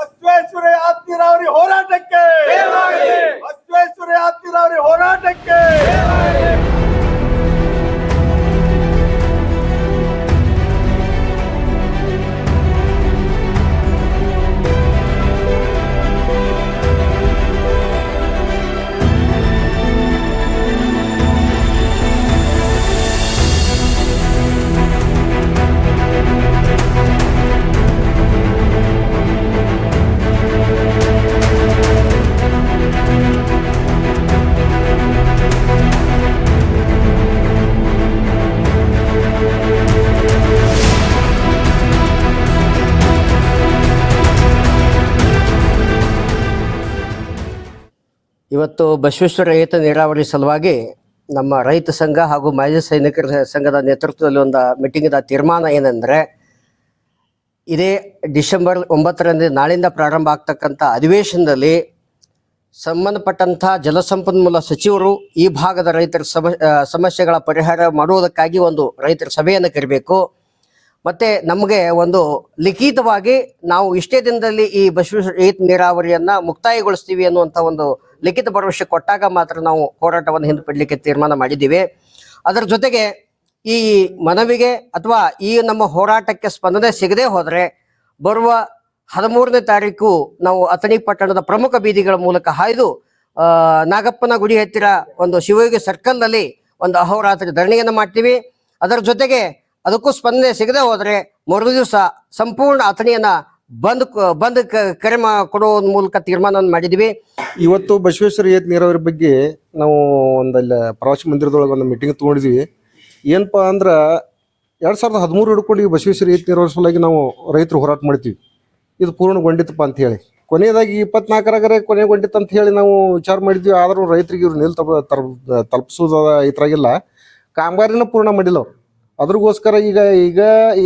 ಬಸವೇಶ್ವರ ಆತ್ಮೀರಾವರಿ ಹೋರಾಟಕ್ಕೆ. ಬಸವೇಶ್ವರ ಆತ್ಮೀರಾವರಿ ಹೋರಾಟಕ್ಕೆ. ಇವತ್ತು ಬಸವೇಶ್ವರ ರೈತ ನೀರಾವರಿ ಸಲುವಾಗಿ ನಮ್ಮ ರೈತ ಸಂಘ ಹಾಗೂ ಮಾಜಿ ಸೈನಿಕರ ಸಂಘದ ನೇತೃತ್ವದಲ್ಲಿ ಒಂದು ಮೀಟಿಂಗ್ದ ತೀರ್ಮಾನ ಏನಂದರೆ, ಇದೇ ಡಿಸೆಂಬರ್ ಒಂಬತ್ತರಂದು ನಾಳಿಂದ ಪ್ರಾರಂಭ ಆಗ್ತಕ್ಕಂಥ ಅಧಿವೇಶನದಲ್ಲಿ ಸಂಬಂಧಪಟ್ಟಂಥ ಜಲಸಂಪನ್ಮೂಲ ಸಚಿವರು ಈ ಭಾಗದ ರೈತರ ಸಮ ಸಮಸ್ಯೆಗಳ ಪರಿಹಾರ ಮಾಡುವುದಕ್ಕಾಗಿ ಒಂದು ರೈತರ ಸಭೆಯನ್ನು ಕರಿಬೇಕು. ಮತ್ತೆ ನಮಗೆ ಒಂದು ಲಿಖಿತವಾಗಿ ನಾವು ಇಷ್ಟೇ ದಿನದಲ್ಲಿ ಈ ಬಸವೇಶ್ವರ ಏತ್ ನೀರಾವರಿಯನ್ನ ಮುಕ್ತಾಯಗೊಳಿಸ್ತೀವಿ ಅನ್ನುವಂಥ ಒಂದು ಲಿಖಿತ ಭರವಸೆ ಕೊಟ್ಟಾಗ ಮಾತ್ರ ನಾವು ಹೋರಾಟವನ್ನು ಹಿಂಪಡಲಿಕ್ಕೆ ತೀರ್ಮಾನ ಮಾಡಿದ್ದೀವಿ. ಅದರ ಜೊತೆಗೆ ಈ ಮನವಿಗೆ ಅಥವಾ ಈ ನಮ್ಮ ಹೋರಾಟಕ್ಕೆ ಸ್ಪಂದನೆ ಸಿಗದೆ ಹೋದರೆ ಬರುವ ಹದಿಮೂರನೇ ತಾರೀಕು ನಾವು ಅಥಣಿ ಪಟ್ಟಣದ ಪ್ರಮುಖ ಬೀದಿಗಳ ಮೂಲಕ ಹಾಯ್ದು ನಾಗಪ್ಪನ ಗುಡಿ ಹತ್ತಿರ ಒಂದು ಶಿವಯೋಗಿ ಸರ್ಕಲ್ನಲ್ಲಿ ಒಂದು ಅಹೋರಾತ್ರಿ ಧರಣಿಯನ್ನು ಮಾಡ್ತೀವಿ. ಅದರ ಜೊತೆಗೆ ಅದಕ್ಕೂ ಸ್ಪಂದನೆ ಸಿಗದೆ ಹೋದ್ರೆ ಮರು ದಿವಸ ಸಂಪೂರ್ಣ ಅಥಣಿಯನ್ನ ಬಂದ್ ಬಂದ್ ಕರೆ ಮಾ ಕೊಡುವ ಮೂಲಕ ತೀರ್ಮಾನವನ್ನು ಮಾಡಿದ್ವಿ. ಇವತ್ತು ಬಸವೇಶ್ವರ ಏತ್ ನೀರಾವರಿ ಬಗ್ಗೆ ನಾವು ಒಂದಲ್ಲ ಪ್ರವಾಸಿ ಮಂದಿರದೊಳಗೆ ಒಂದು ಮೀಟಿಂಗ್ ತೊಗೊಂಡಿದ್ವಿ. ಏನಪ್ಪ ಅಂದ್ರೆ ಎರಡು ಸಾವಿರದ ಹದಿಮೂರು ಹಿಡ್ಕೊಂಡು ಬಸವೇಶ್ವರ ಏತ್ ನೀರಾವರಿ ಸಲುವಾಗಿ ನಾವು ರೈತರು ಹೋರಾಟ ಮಾಡ್ತೀವಿ. ಇದು ಪೂರ್ಣಗೊಂಡಿತ್ತಪ್ಪ ಅಂತ ಹೇಳಿ. ಕೊನೆಯದಾಗಿ ಇಪ್ಪತ್ನಾಲ್ಕರಾಗರೆ ಕೊನೆಗೊಂಡಿತ್ತು ಅಂತ ಹೇಳಿ ನಾವು ವಿಚಾರ ಮಾಡಿದ್ವಿ. ಆದರೂ ರೈತರಿಗೆ ಇವ್ರು ನಿಲ್ ತಲುಪಿಸೋದ ಇದ್ರಾಗಿಲ್ಲ ಕಾಮಗಾರಿನ ಪೂರ್ಣ ಮಾಡಿಲ್ಲ ಅದ್ರಗೋಸ್ಕರ ಈಗ ಈಗ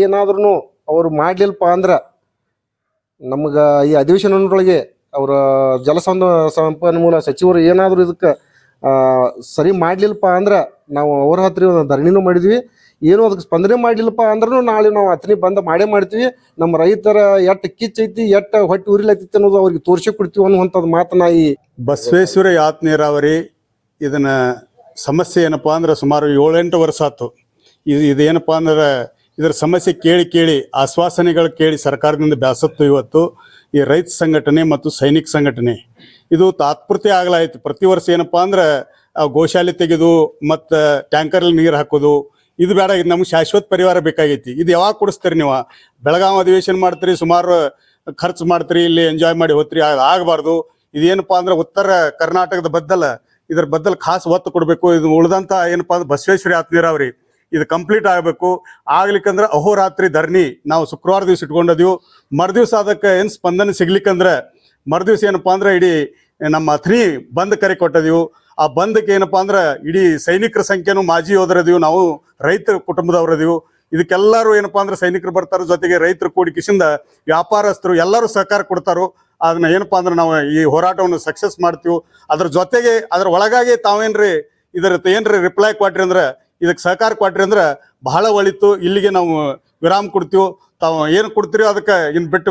ಏನಾದ್ರೂ ಅವರು ಮಾಡಲಿಲ್ಲಪ್ಪ ಅಂದ್ರೆ ನಮ್ಗೆ ಈ ಅಧಿವೇಶನದೊಳಗೆ ಅವರ ಜಲಸಂದ ಸಂಪನ್ಮೂಲ ಸಚಿವರು ಏನಾದರೂ ಇದಕ್ಕೆ ಸರಿ ಮಾಡಲಿಲ್ಲಪ್ಪ ಅಂದ್ರೆ ನಾವು ಅವ್ರ ಹತ್ರ ಒಂದು ಧರಣಿನೂ ಮಾಡಿದ್ವಿ. ಏನು ಅದಕ್ಕೆ ಸ್ಪಂದನೆ ಮಾಡಲಿಲ್ಲಪ್ಪ ಅಂದ್ರೂ ನಾಳೆ ನಾವು ಅತನಿ ಬಂದ ಮಾಡೇ ಮಾಡ್ತೀವಿ. ನಮ್ಮ ರೈತರ ಎಟ್ಟು ಕಿಚ್ಚೈತಿ ಎಟ್ಟು ಹೊಟ್ಟೆ ಉರಿಲೈತಿ ಅನ್ನೋದು ಅವ್ರಿಗೆ ತೋರಿಸಿ ಕೊಡ್ತೀವಿ ಅನ್ನುವಂಥದ್ದು ಮಾತನ್ನ ಈ ಬಸವೇಶ್ವರ ಯಾತ್ ನೀರಾವರಿ ಇದನ್ನ ಸಮಸ್ಯೆ ಏನಪ್ಪಾ ಅಂದ್ರೆ ಸುಮಾರು ಏಳೆಂಟು ವರ್ಷ ಆಯ್ತು. ಇದು ಇದೇನಪ್ಪ ಅಂದ್ರೆ ಇದರ ಸಮಸ್ಯೆ ಕೇಳಿ ಕೇಳಿ, ಆಶ್ವಾಸನೆಗಳು ಕೇಳಿ ಸರ್ಕಾರದಿಂದ ಬ್ಯಾಸತ್ತು ಇವತ್ತು ಈ ರೈತ ಸಂಘಟನೆ ಮತ್ತು ಸೈನಿಕ ಸಂಘಟನೆ. ಇದು ತಾತ್ಪೂರ್ತಿ ಆಗ್ಲಾಯ್ತು. ಪ್ರತಿ ವರ್ಷ ಏನಪ್ಪಾ ಅಂದ್ರೆ ಆ ಗೋಶಾಲೆ ತೆಗೆದು ಮತ್ತು ಟ್ಯಾಂಕರಲ್ಲಿ ನೀರು ಹಾಕೋದು, ಇದು ಬೇಡ, ಇದು ನಮ್ಗೆ ಶಾಶ್ವತ ಪರಿವಾರ ಬೇಕಾಗೈತಿ. ಇದು ಯಾವಾಗ ಕೊಡಿಸ್ತೀರಿ ನೀವು? ಬೆಳಗಾವಿ ಅಧಿವೇಶನ ಮಾಡ್ತೀರಿ, ಸುಮಾರು ಖರ್ಚು ಮಾಡ್ತೀರಿ, ಇಲ್ಲಿ ಎಂಜಾಯ್ ಮಾಡಿ ಹೋಗ್ತೀರಿ ಆಗಬಾರ್ದು. ಇದೇನಪ್ಪಾ ಅಂದ್ರೆ ಉತ್ತರ ಕರ್ನಾಟಕದ ಬದ್ದಲ ಇದ್ರ ಬದ್ದಲ್ ಖಾಸ್ ಒತ್ತು ಕೊಡಬೇಕು. ಇದು ಉಳಿದಂತ ಏನಪ್ಪಾ ಅಂದ್ರೆ ಬಸವೇಶ್ವರಿ ಆತ್ಮೀರವ್ರಿ ಇದು ಕಂಪ್ಲೀಟ್ ಆಗಬೇಕು. ಆಗ್ಲಿಕ್ಕಂದ್ರೆ ಅಹೋರಾತ್ರಿ ಧರಣಿ ನಾವು ಶುಕ್ರವಾರ ದಿವಸ ಇಟ್ಕೊಂಡಿದೀವಿ. ಮರುದಿವ್ಸ ಅದಕ್ಕೆ ಏನು ಸ್ಪಂದನೆ ಸಿಗ್ಲಿಕ್ಕಂದ್ರೆ ಮರುದಿವ್ಸ ಏನಪ್ಪಾ ಅಂದ್ರೆ ಇಡೀ ನಮ್ಮ ಅಥ್ನಿ ಬಂದ್ ಕರೆ ಕೊಟ್ಟದಿವು. ಆ ಬಂದಕ್ಕೆ ಏನಪ್ಪಾ ಅಂದ್ರೆ ಇಡೀ ಸೈನಿಕರ ಸಂಖ್ಯೆನು ಮಾಜಿ ಯೋಧರದೀವು ನಾವು ರೈತರ ಕುಟುಂಬದವರದೀವು ಇದಕ್ಕೆಲ್ಲರೂ ಏನಪ್ಪಾ ಅಂದ್ರೆ ಸೈನಿಕರು ಬರ್ತಾರ. ಜೊತೆಗೆ ರೈತರು ಕೂಡಿ ಕಿಸಿಂದ ವ್ಯಾಪಾರಸ್ಥರು ಎಲ್ಲರೂ ಸಹಕಾರ ಕೊಡ್ತಾರೋ. ಅದನ್ನ ಏನಪ್ಪಾ ಅಂದ್ರೆ ನಾವು ಈ ಹೋರಾಟವನ್ನು ಸಕ್ಸಸ್ ಮಾಡ್ತೀವಿ. ಅದ್ರ ಜೊತೆಗೆ ಅದ್ರ ಒಳಗಾಗಿ ತಾವೇನ್ರಿ ಇದರ ಏನ್ರಿ ರಿಪ್ಲೈ ಕೊಟ್ರಿ ಅಂದ್ರೆ ಇದಕ್ಕೆ ಸಹಕಾರ ಕೊಟ್ರಿ ಅಂದ್ರೆ ಬಹಳ ಒಳಿತು. ಇಲ್ಲಿಗೆ ನಾವು ವಿರಾಮ ಕೊಡ್ತೀವಿ, ತಾವು ಏನು ಕೊಡ್ತೀರಿ ಅದಕ್ಕೆ ಇನ್ ಬಿಟ್ಟು